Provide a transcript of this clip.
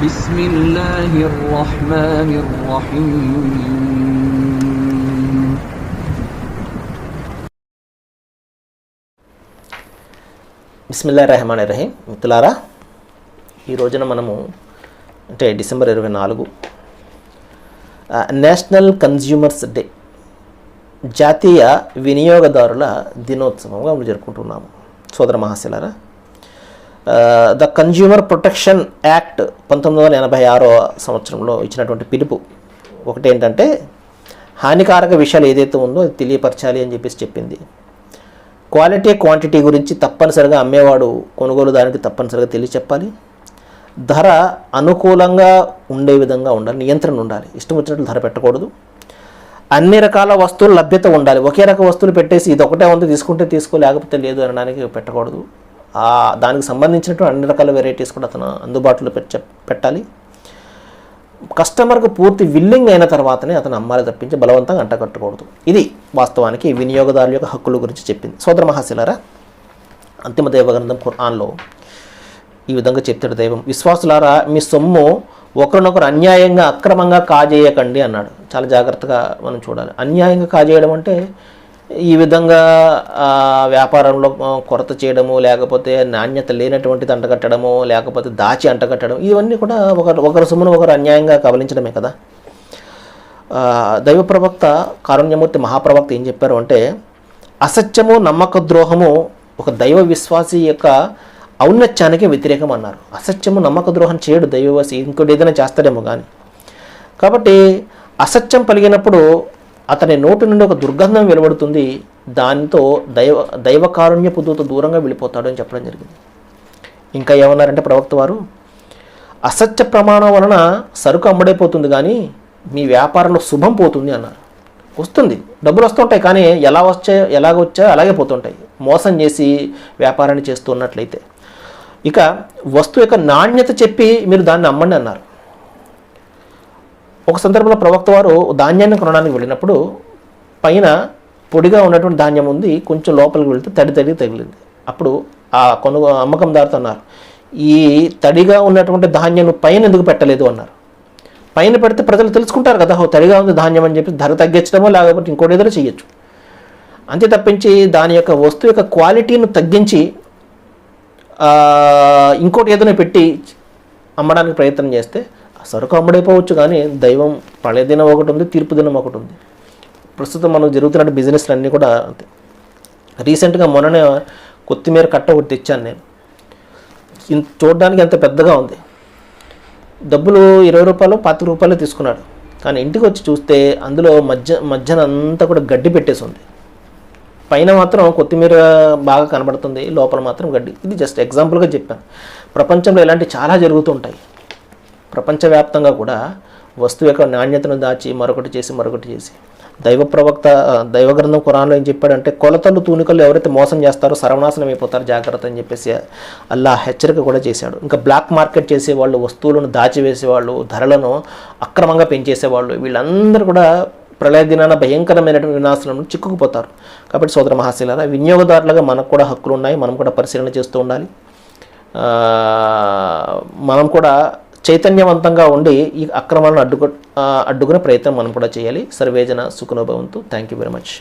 بسم الله الرحمن الرحيم బిస్మిల్లా రెహమాన్ రహీం మిత్రులారా ఈ రోజున మనము అంటే డిసెంబర్ ఇరవై నాలుగు ఆ, నేషనల్ కన్జ్యూమర్స్ డే జాతీయ వినియోగదారుల దినోత్సవంగా మనం జరుపుకుంటున్నాము సోదర మహాశిలారా ద కన్జ్యూమర్ ప్రొటెక్షన్ యాక్ట్ పంతొమ్మిది వందల ఎనభై ఆరో సంవత్సరంలో ఇచ్చినటువంటి పిలుపు. ఒకటి ఏంటంటే హానికారక విషయాలు ఏదైతే ఉందో అది తెలియపరచాలి అని చెప్పేసి చెప్పింది. క్వాలిటీ క్వాంటిటీ గురించి తప్పనిసరిగా అమ్మేవాడు కొనుగోలుదారునికి తప్పనిసరిగా తెలియచెప్పాలి. ధర అనుకూలంగా ఉండే విధంగా ఉండాలి నియంత్రణ ఉండాలి. ఇష్టం వచ్చినట్లు ధర పెట్టకూడదు. అన్ని రకాల వస్తువుల లభ్యత ఉండాలి. ఒకే రకం వస్తువులు పెట్టేసి ఇది ఒకటే ఉంది తీసుకుంటే తీసుకో లేకపోతే లేదు అనడానికి పెట్టకూడదు. దానికి సంబంధించినటువంటి అన్ని రకాల వెరైటీస్ కూడా అతను అందుబాటులో పెట్టాలి. కస్టమర్కు పూర్తి విల్లింగ్ అయిన తర్వాతనే అతను అమ్మాలి తప్పించి బలవంతంగా అంటకట్టకూడదు ఇది వాస్తవానికి వినియోగదారుల యొక్క హక్కుల గురించి చెప్పింది. సోదర మహాశిలరా అంతిమ దైవగ్రంథం ఖురాన్లో ఈ విధంగా చెప్తాడు దైవం. విశ్వాసులారా మీ సొమ్ము ఒకరినొకరు అన్యాయంగా అక్రమంగా కాజేయకండి అన్నాడు. చాలా జాగ్రత్తగా మనం చూడాలి. అన్యాయంగా కాజేయడం అంటే ఈ విధంగా వ్యాపారంలో కొరత చేయడము లేకపోతే నాణ్యత లేనటువంటిది అంటగట్టడము లేకపోతే దాచి అంటగట్టడం ఇవన్నీ కూడా ఒకరు ఒకరి సొమ్మును ఒకరు అన్యాయంగా కబలించడమే కదా. దైవ ప్రవక్త కారుణ్యమూర్తి మహాప్రవక్త ఏం చెప్పారు అంటే అసత్యము నమ్మక ద్రోహము ఒక దైవ విశ్వాసి యొక్క ఔన్నత్యానికి వ్యతిరేకం అన్నారు. అసత్యము నమ్మక ద్రోహం చేయడు దైవవాసి ఇంకోటి ఏదైనా చేస్తాడేమో కానీ కాబట్టి అసత్యం పలిగినప్పుడు అతని నోటి నుండి ఒక దుర్గంధం వెలువడుతుంది. దానితో దైవ దైవకారుణ్యపు దూత దూరంగా వెళ్ళిపోతాడు అని చెప్పడం జరిగింది. ఇంకా ఏమన్నారంటే ప్రవక్త వారు అసత్య ప్రమాణం వలన సరుకు అమ్మడైపోతుంది కానీ మీ వ్యాపారంలో శుభం పోతుంది అన్నారు. వస్తుంది డబ్బులు వస్తుంటాయి కానీ ఎలా వచ్చాయో ఎలాగ వచ్చాయో అలాగే పోతుంటాయి. మోసం చేసి వ్యాపారాన్ని చేస్తున్నట్లయితే. ఇక వస్తువు యొక్క నాణ్యత చెప్పి మీరు దాన్ని అమ్మండి అన్నారు. ఒక సందర్భంలో ప్రవక్త వారు ధాన్యాన్ని కొనడానికి వెళ్ళినప్పుడు పైన పొడిగా ఉన్నటువంటి ధాన్యం ఉంది కొంచెం లోపలికి వెళ్తే తడి తడి తగిలింది. అప్పుడు ఆ కొనుగో అమ్మకందారుతో అన్నారు ఈ తడిగా ఉన్నటువంటి ధాన్యం పైన ఎందుకు పెట్టలేదు? అన్నారు. పైన పెడితే ప్రజలు తెలుసుకుంటారు కదా ఓ తడిగా ఉంది ధాన్యం అని చెప్పి ధర తగ్గించడమో లేకపోతే ఇంకోటి ఏదైనా చేయొచ్చు. అంతే తప్పించి దాని యొక్క వస్తువు యొక్క క్వాలిటీని తగ్గించి ఇంకోటి ఏదైనా పెట్టి అమ్మడానికి ప్రయత్నం చేస్తే సరుకు అమ్ముడైపోవచ్చు కానీ దైవం ప్రళయ దినం ఒకటి ఉంది తీర్పు దినం ఒకటి ఉంది ప్రస్తుతం మనకు జరుగుతున్న బిజినెస్లు అన్నీ కూడా అంతే. రీసెంట్గా మొన్ననే కొత్తిమీర కట్ట ఒకటి తెచ్చాను నేను. చూడడానికి ఎంత పెద్దగా ఉంది. డబ్బులు ఇరవై రూపాయలు పాతిక రూపాయలు తీసుకున్నాడు. కానీ ఇంటికి వచ్చి చూస్తే అందులో మధ్య మధ్యన అంతా కూడా గడ్డి పెట్టేసి ఉంది. పైన మాత్రం కొత్తిమీర బాగా కనబడుతుంది లోపల మాత్రం గడ్డి. ఇది జస్ట్ ఎగ్జాంపుల్గా చెప్పాను. ప్రపంచంలో ఇలాంటి చాలా జరుగుతుంటాయి ప్రపంచవ్యాప్తంగా కూడా వస్తువు యొక్క నాణ్యతను దాచి మరొకటి చేసి మరొకటి చేసి. దైవ ప్రవక్త ఆ, దైవ గ్రంథం ఖురాన్లో ఏం చెప్పాడంటే కొలతలు తూనికలు ఎవరైతే మోసం చేస్తారో సర్వనాశనం అయిపోతారు జాగ్రత్త అని చెప్పేసి అల్లా హెచ్చరిక కూడా చేశాడు. ఇంకా బ్లాక్ మార్కెట్ చేసేవాళ్ళు వస్తువులను దాచివేసేవాళ్ళు ధరలను అక్రమంగా పెంచేసేవాళ్ళు వీళ్ళందరూ కూడా ప్రళయ దినాన భయంకరమైనటువంటి వినాశనం చిక్కుకుపోతారు. కాబట్టి సోదర మహాశిలారా వినియోగదారులుగా మనకు కూడా హక్కులు ఉన్నాయి మనం కూడా పరిశీలన చేస్తూ ఉండాలి. మనం కూడా చైతన్యవంతంగా ఉండి ఈ అక్రమాలను అడ్డుకు అడ్డుకునే ప్రయత్నం మనం కూడా చేయాలి. సర్వేజన సుఖనోభవంతు. Thank you very much